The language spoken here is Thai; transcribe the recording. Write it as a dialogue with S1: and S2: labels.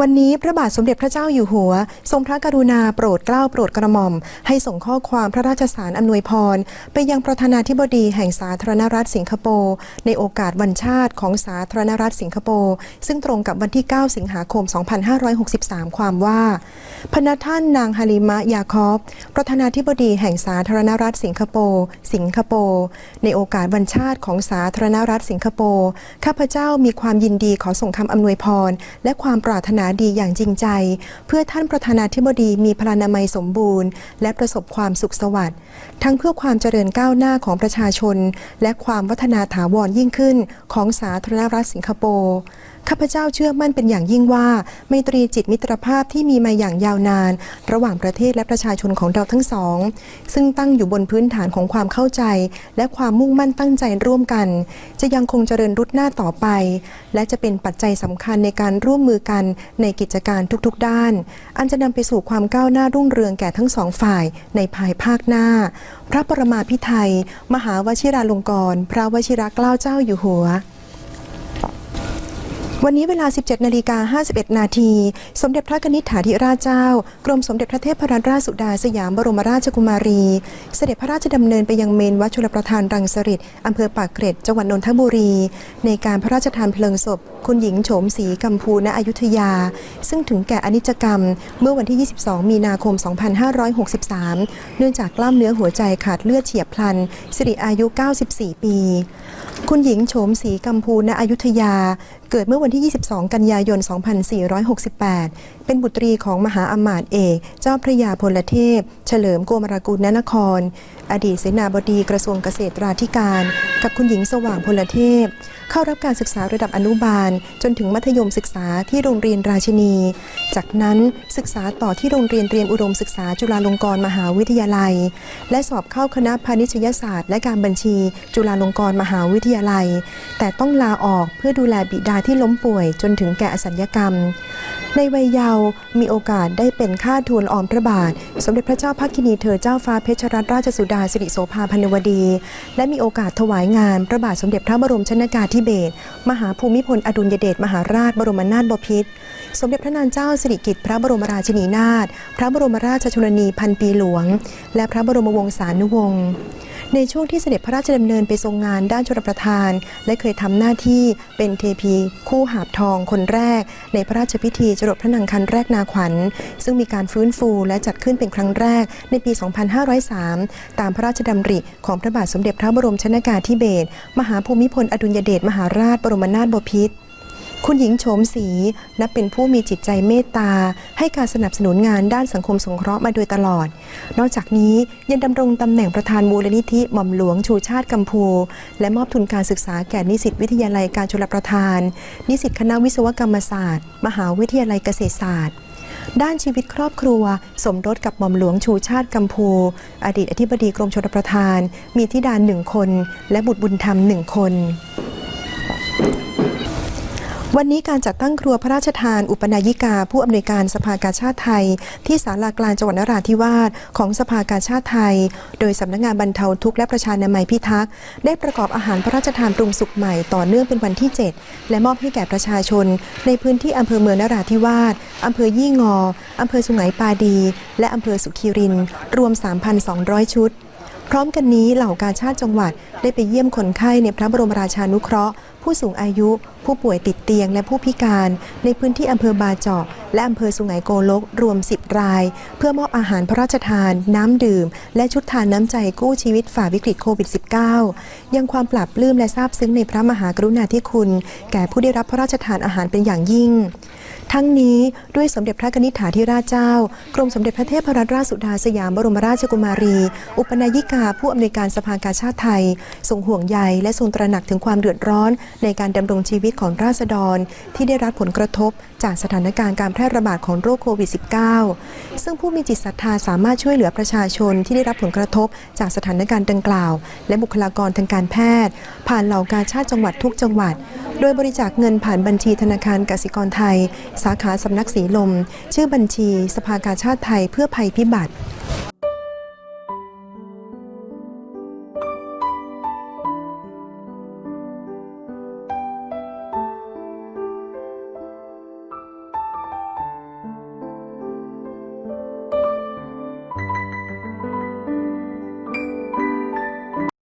S1: วันนี้พระบาทสมเด็จพระเจ้าอยู่หัว ทรงพระกรุณาโปรดเกล้าโปรดกระหม่อม ให้ส่งข้อความพระราชสารอำนวยพร ไปยังประธานาธิบดีแห่งสาธารณรัฐสิงคโปร์ในโอกาสวันชาติของสาธารณรัฐสิงคโปร์ซึ่งตรงกับวันที่ 9 สิงหาคม 2563 ความว่า พนัท่านนางฮาลิมะยาคอฟประธานาธิบดีแห่งสาธารณรัฐสิงคโปร์สิงคโปร์ในโอกาสวันชาติของสาธารณรัฐสิงคโปร์ข้าพเจ้ามีความยินดีขอส่งคำอำนวยพร และความปรารถนาดีอย่างจริงใจ เพื่อท่านประธานาธิบดีมีพลานามัยสมบูรณ์ และประสบความสุขสวัสดิ์ทั้งเพื่อความเจริญก้าวหน้าของประชาชน และความวัฒนาถาวรยิ่งขึ้นของสาธารณรัฐสิงคโปร์ข้าพเจ้าเชื่อมั่นเป็นอย่างยิ่งว่าไมตรีจิตมิตรภาพที่มีมาอย่างยาวนาน ระหว่างประเทศและประชาชนของเราทั้งสอง ซึ่งตั้งอยู่บนพื้นฐานของความเข้าใจ และความมุ่งมั่นตั้งใจร่วมกัน จะยังคงเจริญรุดหน้าต่อไป และจะเป็นปัจจัยสำคัญในการร่วมมือกันในกิจการทุกๆ ด้าน อันจะนำไปสู่ความก้าวหน้ารุ่งเรืองแก่ทั้งสองฝ่ายในภายภาคหน้า พระปรมาพิไทยมหาวชิราลงกรณพระวชิรเกล้าเจ้าอยู่หัว วันนี้เวลา 17 นาฬิกา 51 นาที สมเด็จพระนิษฐาธิราชเจ้า กรมสมเด็จพระเทพรัตนราชสุดาสยามบรมราชกุมารี เสด็จพระราชดำเนินไปยังเมนวัดชลประทานรังสฤษดิ์อำเภอปากเกร็ด จังหวัดนนทบุรี ในการพระราชทานเพลิงศพ คุณหญิงโฉมศรีกัมพูณอยุธยา ซึ่งถึงแก่อนิจกรรม เมื่อวันที่ 22 มีนาคม 2563 เนื่องจากกล้ามเนื้อหัวใจขาดเลือดเฉียบพลัน สิริอายุ 94 ปี คุณหญิงโฉมศรีกัมพูณอยุธยา เกิดเมื่อวันที่ 22 กันยายน 2468 เป็นบุตรีของมหาอมาตย์เอก เจ้าพระยาพลเทพ เฉลิมโกมรากุลนนคร อดีตเสนาบดีกระทรวงเกษตราธิการ กับคุณหญิงสว่างพลเทพ เข้ารับการศึกษาระดับอนุบาล จนถึงมัธยมศึกษาที่โรงเรียนราชินี จากนั้นศึกษาต่อที่โรงเรียนเตรียมอุดมศึกษาจุฬาลงกรณ์มหาวิทยาลัย และสอบเข้าคณะพาณิชยศาสตร์ และการบัญชี จุฬาลงกรณ์มหาวิทยาลัย แต่ต้องลาออกเพื่อดูแลบิดาที่ล้มป่วยจนถึงแก่อสัญญกรรม ในวัยเยาว์มีโอกาสได้เป็นข้าทูลออมพระบาท สมเด็จพระเจ้าพักกินีเธอเจ้าฟ้าเพชรรัตนราชสุดาสิริโสภาพันวดี และมีโอกาสถวายงานพระบาทสมเด็จพระบรมชนกาธิเบศรมหาภูมิพลอดุลยเดชมหาราชบรมนาถบพิตรสมเด็จพระนางเจ้าสิริกิติ์พระบรมราชินีนาถพระบรมราชชนนีพันปีหลวง และพระบรมวงศานุวงศ์ ในช่วงที่เสด็จพระราชดำเนินไปทรงงานด้านชลประทาน และเคยทำหน้าที่เป็นเทพีคู่หาบทองคนแรก ในพระราชพิธีจรดพระนางคันแรกนาขวัญ ซึ่งมีการฟื้นฟูและจัดขึ้นเป็นครั้งแรกในปี 2503 ตามพระราชดำริของพระบาทสมเด็จพระบรมชนกาธิเบศรมหาภูมิพลอดุลยเดชมหาราชบรมนาถบพิตร คุณหญิงโฉมศรีนับเป็นผู้มีจิตใจเมตตา ให้การสนับสนุนงานด้านสังคมสงเคราะห์มาโดยตลอด นอกจากนี้ยังดำรงตำแหน่งประธานมูลนิธิหม่อมหลวงชูชาติกัมพู และมอบทุนการศึกษาแก่นิสิตวิทยาลัยการชลประทาน นิสิตคณะวิศวกรรมศาสตร์ มหาวิทยาลัยเกษตรศาสตร์ด้านชีวิตครอบครัว สมรสกับหม่อมหลวงชูชาติกัมพู อดีตอธิบดีกรมชลประทาน มีธิดาหนึ่งคน และบุตรบุญธรรมหนึ่งคน วันนี้การจัดตั้งครัวพระราชทาน อุปนายิกา ผู้อำนวยการสภากาชาติไทย ที่ศาลากลางจังหวัดนราธิวาสของสภากาชาติไทย โดยสำนักงานบรรเทาทุกข์และประชานามัยพิทักษ์ได้ประกอบอาหารพระราชทานปรุงสุกใหม่ต่อเนื่องเป็นวันที่ 7 และมอบให้แก่ประชาชน ในพื้นที่อำเภอเมืองนราธิวาสอำเภอยี่งออำเภอสุไหงปาดี และอำเภอสุขีรินรวม 3,200 ชุด พร้อมกันนี้เหล่ากาชาติจังหวัดได้ไปเยี่ยมคนไข้ในพระบรมราชานุเคราะห์ ผู้สูงอายุ ผู้ป่วยติดเตียง และผู้พิการ ในพื้นที่อำเภอบาเจาะ และอำเภอสุไหงโกลก รวม 10 ราย เพื่อมอบอาหารพระราชทาน น้ำดื่ม และชุดทานน้ำใจกู้ชีวิตฝ่าวิกฤตโควิด -19 ยังความปรับปลื้มและซาบซึ้งในพระมหากรุณาธิคุณ แก่ผู้ได้รับพระราชทานอาหารเป็นอย่างยิ่ง ทั้งนี้ด้วยสมเด็จพระนิษฐาธิราชเจ้า กรมสมเด็จพระเทพรัตนราชสุดาสยามบรมราชกุมารี อุปนายิกาผู้อำนวยการสภากาชาติไทย ทรงห่วงใยและทรงตระหนักถึงความเดือดร้อน ในการดำรงชีวิตของราษฎร ที่ได้รับผลกระทบจากสถานการณ์การแพร่ระบาดของโรคโควิด -19 ซึ่งผู้มีจิตศรัทธาสามารถช่วยเหลือประชาชนที่ได้รับผลกระทบจากสถานการณ์ดังกล่าว และบุคลากรทางการแพทย์ ผ่านเหล่ากาชาติจังหวัดทุกจังหวัด โดยบริจาคเงินผ่านบัญชีธนาคารกสิกรไทย สาขาสำนักสีลม ชื่อบัญชี สภากาชาติไทยเพื่อภัยพิบัติ